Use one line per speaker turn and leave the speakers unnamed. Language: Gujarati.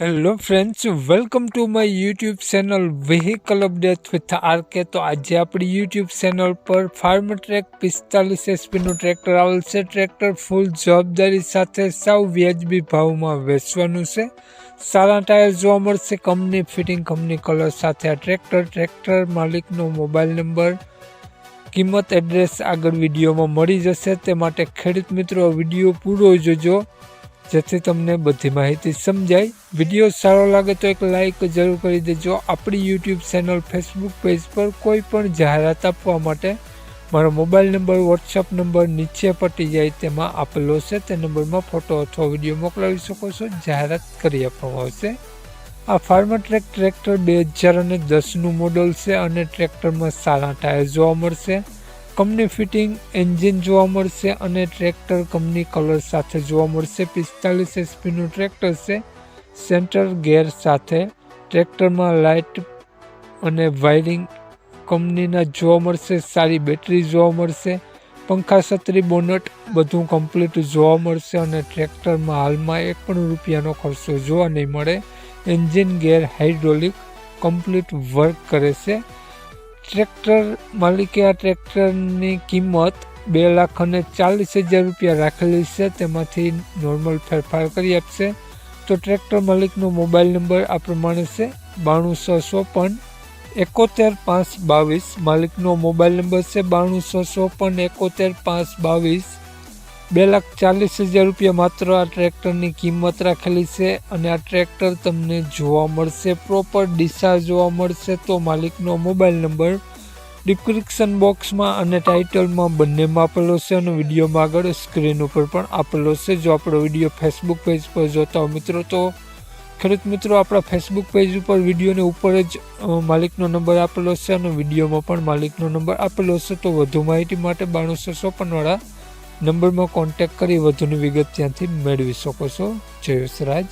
Hello friends welcome to my YouTube channel vehicle update with R K તો આજે આપણી યુટ્યુબ ચેનલ પર ફાર્મ ટ્રેક પિસ્તાલીસ એસપીનું ટ્રેક્ટર આવેલ છે. ટ્રેક્ટર ફૂલ જવાબદારી સાથે સાવ વ્યાજબી ભાવમાં વેચવાનું છે. સારા ટાયર જોવા મળશે કંપની ફિટિંગ કંપની કલર સાથે આ ટ્રેક્ટર ટ્રેક્ટર માલિકનો મોબાઈલ નંબર કિંમત એડ્રેસ આગળ વિડીયોમાં મળી જશે. તે માટે ખેડૂત મિત્રો વીડિયો પૂરો જોજો. જેથી તમને બધી માહિતી સમજાય. વીડિયો સારો લાગે તો એક લાઇક જરૂર કરી દેજો. આપણી યુટ્યુબ ચેનલ ફેસબુક પેજ પર કોઈ પણ જાહેરાત આપવા માટે મારો મોબાઈલ નંબર, વોટ્સઅપ નંબર નીચે પટી જાય તેમાં આપેલો છે તે નંબરમાં ફોટો અથવા વીડિયો મોકલાવી શકો છો. જાહેરાત કરી આપવામાં આવશે. આ ફાર્માટ્રેક ટ્રેક્ટર બે હજાર અને દસનું મોડલ છે અને ટ્રેક્ટરમાં સારા ટાયર જોવા મળશે. કંપની ફિટિંગ એન્જિન જોવા મળશે અને ટ્રેક્ટર કંપની કલર સાથે જોવા મળશે. પિસ્તાલીસ એસપીનું ટ્રેક્ટર છે, સેન્ટર ગેર સાથે. ટ્રેક્ટરમાં લાઇટ અને વાયરિંગ કંપનીના જોવા મળશે, સારી બેટરી જોવા મળશે, પંખા, છત્રી, બોનટ બધું કમ્પ્લીટ જોવા મળશે અને ટ્રેક્ટરમાં હાલમાં એક પણ રૂપિયાનો ખર્ચો જોવા નહીં મળે. Engine gear hydraulic complete work કરે છે. ટ્રેક્ટર માલિકે આ ટ્રેક્ટરની કિંમત બે લાખ અને ચાલીસ હજાર રૂપિયા રાખેલી છે. તેમાંથી નોર્મલ ફેરફાર કરી આપશે. તો ટ્રેક્ટર માલિકનો મોબાઈલ નંબર આ પ્રમાણે છે. બાણું સો ચોપન એકોતેર પાંચ બાવીસ. માલિકનો મોબાઈલ નંબર છે બાણું સો ચોપન એકોતેર પાંચ બાવીસ. બે લાખ ચાલીસ હજાર રૂપિયા માત્ર આ ટ્રેક્ટરની કિંમત રાખેલી છે અને આ ટ્રેક્ટર તમને જોવા મળશે પ્રોપર ડીસા જોવા મળશે તો માલિકનો મોબાઈલ નંબર ડિસ્ક્રિપ્શન બોક્સમાં અને ટાઇટલમાં બંનેમાં આપેલો છે અને વિડીયોમાં આગળ સ્ક્રીન ઉપર પણ આપેલો છે. જો આપણો વીડિયો ફેસબુક પેજ પર જોતા હો મિત્રો તો ખેડૂત મિત્રો, આપણા ફેસબુક પેજ ઉપર વિડીયોને ઉપર જ માલિકનો નંબર આપેલો છે અને વિડીયોમાં પણ માલિકનો નંબર આપેલો છે. તો વધુ માહિતી માટે બાણુંસો ચોપનવાળા નંબરમાં કોન્ટેક કરી વધુની વિગત ત્યાંથી મેળવી શકો છો. જયેશ રાજ